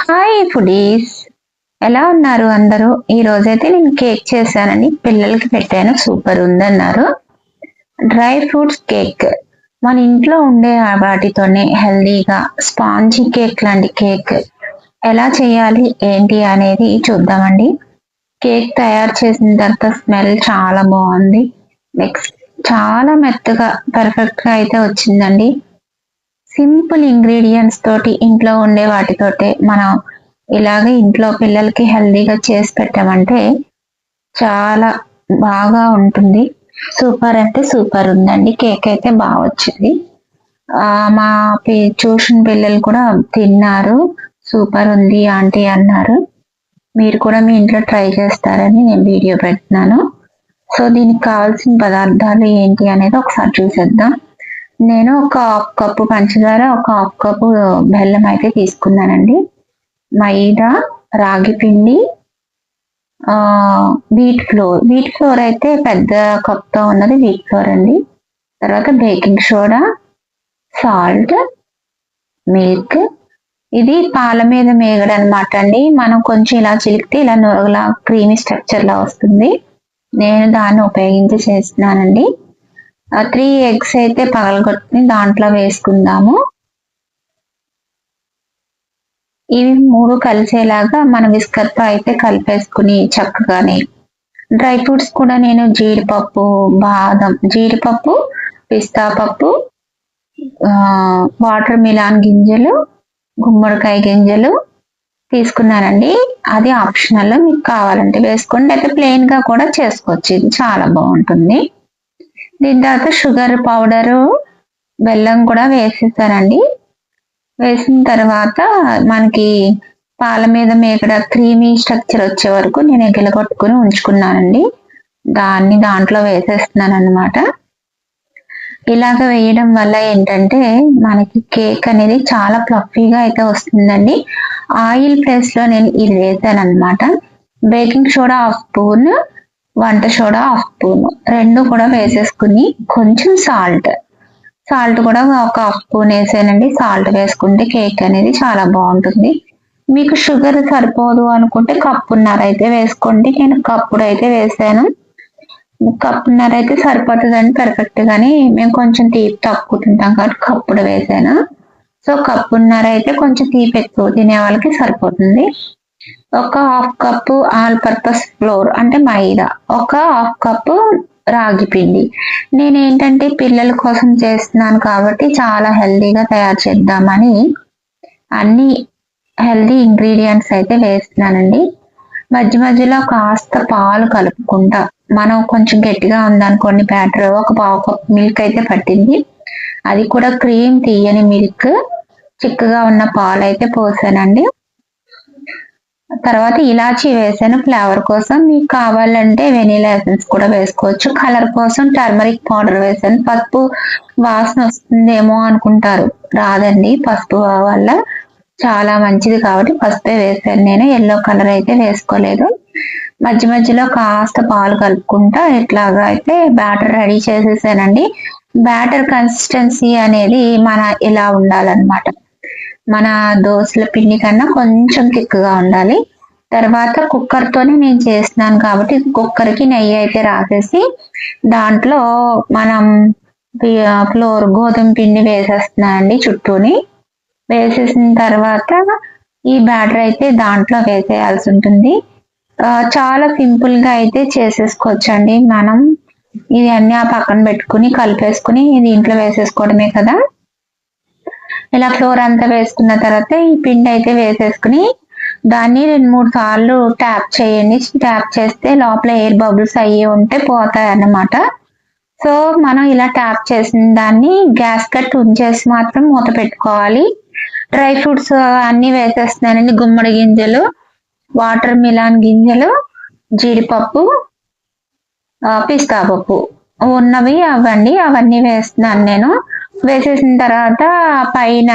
Hi foodies ఎలా ఉన్నారు అందరూ? ఈ రోజైతే నేను కేక్ చేశానండి పిల్లలకి పెట్టాను. సూపర్ ఉందన్నారు డ్రై ఫ్రూట్స్ కేక్ మన ఇంట్లో ఉండే వాటితోనే హెల్దీగా స్పాంజీ కేక్ లాంటి కేక్ ఎలా చేయాలి ఏంటి అనేది చూద్దామండి. కేక్ తయారు చేసిన తర్వాత స్మెల్ చాలా బాగుంది. నెక్స్ట్ చాలా మెత్తగా పర్ఫెక్ట్గా అయితే వచ్చిందండి. సింపుల్ ఇంగ్రీడియంట్స్ తోటి ఇంట్లో ఉండే వాటితోటే మనం ఇలాగ ఇంట్లో పిల్లలకి హెల్దీగా చేసి పెట్టామంటే చాలా బాగా ఉంటుంది. సూపర్ అంటే సూపర్ ఉందండి. కేక్ అయితే బాగా వచ్చింది. మా పి- ట్యూషన్ పిల్లలు కూడా తిన్నారు. సూపర్ ఉంది ఆంటీ అన్నారు. మీరు కూడా మీ ఇంట్లో ట్రై చేస్తారని నేను వీడియో పెడుతున్నాను సో దీనికి కావాల్సిన పదార్థాలు ఏంటి అనేది ఒకసారి చూసేద్దాం. నేను ఒక హాఫ్ కప్పు పంచదార ఒక హాఫ్ కప్పు బెల్లం అయితే తీసుకున్నానండి. మైదా రాగి పిండి వీట్ ఫ్లోర్ వీట్ ఫ్లోర్ అయితే పెద్ద కప్తో ఉన్నది వీట్ ఫ్లోర్ అండి. తర్వాత బేకింగ్ సోడా సాల్ట్ మిల్క్ ఇది పాల మీద మేగడ అనమాట అండి. మనం కొంచెం ఇలా చిలికితే ఇలా నురగలా క్రీమీ స్ట్రక్చర్లా వస్తుంది. నేను దాన్ని ఉపయోగించి చేస్తున్నానండి. త్రీ ఎగ్స్ అయితే పగలగొట్టుకుని దాంట్లో వేసుకుందాము. ఇవి మూడు కలిసేలాగా మన విస్కర్తో అయితే కలిపేసుకుని చక్కగానే. డ్రై ఫ్రూట్స్ కూడా నేను జీడిపప్పు బాదం జీడిపప్పు పిస్తా పప్పు వాటర్ మిలాన్ గింజలు గుమ్మడికాయ గింజలు తీసుకున్నానండి. అది ఆప్షనల్ మీకు కావాలంటే వేసుకోండి. అయితే ప్లెయిన్గా కూడా చేసుకోవచ్చు. ఇది చాలా బాగుంటుంది. దీని తర్వాత షుగర్ పౌడరు బెల్లం కూడా వేసేసానండి వేసిన తర్వాత మనకి పాల మీద మేకడ క్రీమీ స్ట్రక్చర్ వచ్చే వరకు నేను ఎగలగొట్టుకుని ఉంచుకున్నానండి. దాన్ని దాంట్లో వేసేస్తున్నాను అనమాట ఇలాగ వేయడం వల్ల ఏంటంటే మనకి కేక్ అనేది చాలా ఫ్లఫీగా అయితే వస్తుందండి. ఆయిల్ ప్లేస్లో నేను ఇది వేసాను అనమాట బేకింగ్ సోడా హాఫ్ స్పూన్ వంట సోడా హాఫ్ స్పూన్. రెండు కూడా వేసేసుకుని కొంచెం సాల్ట్. సాల్ట్ కూడా ఒక హాఫ్ స్పూన్ వేసానండి. సాల్ట్ వేసుకుంటే కేక్ అనేది చాలా బాగుంటుంది. మీకు షుగర్ సరిపోదు అనుకుంటే కప్పున్నర అయితే వేసుకోండి. నేను కప్పుడు అయితే వేసాను. కప్పున్నర అయితే సరిపోతుందండి పర్ఫెక్ట్ గాని మేము కొంచెం తీపి తక్కువ తింటాం కాబట్టి కప్పుడు వేసాను. సో కప్పున్నర అయితే కొంచెం తీపి ఎక్కువ తినే వాళ్ళకి సరిపోతుంది. ఒక half cup all purpose flour అంటే మైదా. ఒక హాఫ్ కప్పు రాగి పిండి. నేను ఏంటంటే పిల్లల కోసం చేస్తున్నాను కాబట్టి చాలా హెల్దీగా తయారు చేద్దామని అన్ని హెల్దీ ఇంగ్రీడియంట్స్ అయితే వేస్తున్నానండి. మధ్య మధ్యలో కాస్త పాలు కలుపుకుంటా. మనం కొంచెం గట్టిగా ఉందనుకోండి బ్యాటర్ ఒక పావు కప్ మిల్క్ అయితే పట్టింది. అది కూడా క్రీమ్ తీయని మిల్క్ చిక్కగా ఉన్న పాలు అయితే పోసానండి. తర్వాత ఇలాచీ వేసాను. ఫ్లేవర్ కోసం మీకు కావాలంటే వెనీలా ఎసెన్స్ కూడా వేసుకోవచ్చు. కలర్ కోసం టర్మరిక్ పౌడర్ వేసాను. పసుపు వాసన వస్తుందేమో అనుకుంటారు. రాదండి. పసుపు వల్ల చాలా మంచిది కాబట్టి పసుపే వేసాను నేను. ఎల్లో కలర్ అయితే వేసుకోలేదు. మధ్య మధ్యలో కాస్త పాలు కలుపుకుంటా ఇట్లాగా అయితే బ్యాటర్ రెడీ చేసేసానండి. బ్యాటర్ కన్సిస్టెన్సీ అనేది మన ఇలా ఉండాలన్నమాట. మన దోశల పిండి కన్నా కొంచెం థిక్గా ఉండాలి. తర్వాత కుక్కర్తోనే నేను చేస్తున్నాను కాబట్టి కుక్కర్కి నెయ్యి అయితే రాసేసి దాంట్లో మనం ఫ్లోర్ గోధుమ పిండి వేసేస్తున్నానండి చుట్టూని. వేసేసిన తర్వాత ఈ బ్యాటర్ అయితే దాంట్లో వేసేయాల్సి ఉంటుంది. చాలా సింపుల్గా అయితే చేసేసుకోవచ్చండి. మనం ఇది ఆ పక్కన పెట్టుకుని కలిపేసుకుని దీంట్లో వేసేసుకోవడమే కదా. ఇలా ఫ్లోర్ అంతా వేసుకున్న తర్వాత ఈ పిండి అయితే వేసేసుకుని దాన్ని రెండు మూడు సార్లు ట్యాప్ చేయండి. ట్యాప్ చేస్తే లోపల ఎయిర్ బబుల్స్ అయ్యి ఉంటే పోతాయి అన్నమాట సో మనం ఇలా ట్యాప్ చేసిన దాన్ని గ్యాస్ కట్ ఉంచేసి మాత్రం మూత పెట్టుకోవాలి. డ్రై ఫ్రూట్స్ అన్ని వేసేస్తున్నానండి. గుమ్మడి గింజలు వాటర్ మిలాన్ గింజలు జీడిపప్పు పిస్తా పప్పు. ఉన్నవి అవ్వండి. అవన్నీ వేస్తున్నాను నేను. వేసేసిన తర్వాత పైన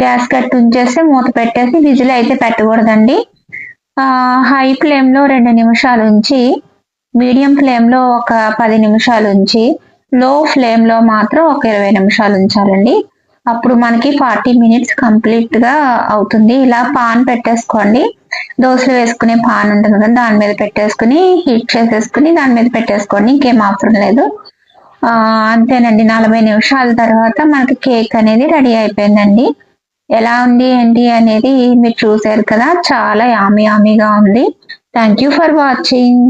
గ్యాస్ కట్ ఉంచేసి మూత పెట్టేసి విజిల్ అయితే పెట్టకూడదండి. హై ఫ్లేమ్లో రెండు నిమిషాలు ఉంచి మీడియం ఫ్లేమ్లో ఒక పది నిమిషాలు ఉంచి లో ఫ్లేమ్లో మాత్రం ఒక ఇరవై నిమిషాలు ఉంచాలండి. అప్పుడు మనకి ఫార్టీ మినిట్స్ కంప్లీట్గా అవుతుంది. ఇలా పాన్ పెట్టేసుకోండి. దోశలు వేసుకునే పాన్ ఉంటుంది కదా దాని మీద పెట్టేసుకుని హీట్ చేసేసుకుని దాని మీద పెట్టేసుకోండి. ఇంకేం అవసరం లేదు. అంతేనండి. నలభై నిమిషాల తర్వాత మనకి కేక్ అనేది రెడీ అయిపోయిందండి. ఎలా ఉంది ఏంటి అనేది మీరు చూసారు కదా. చాలా యామి యామిగా ఉంది. Thank you for watching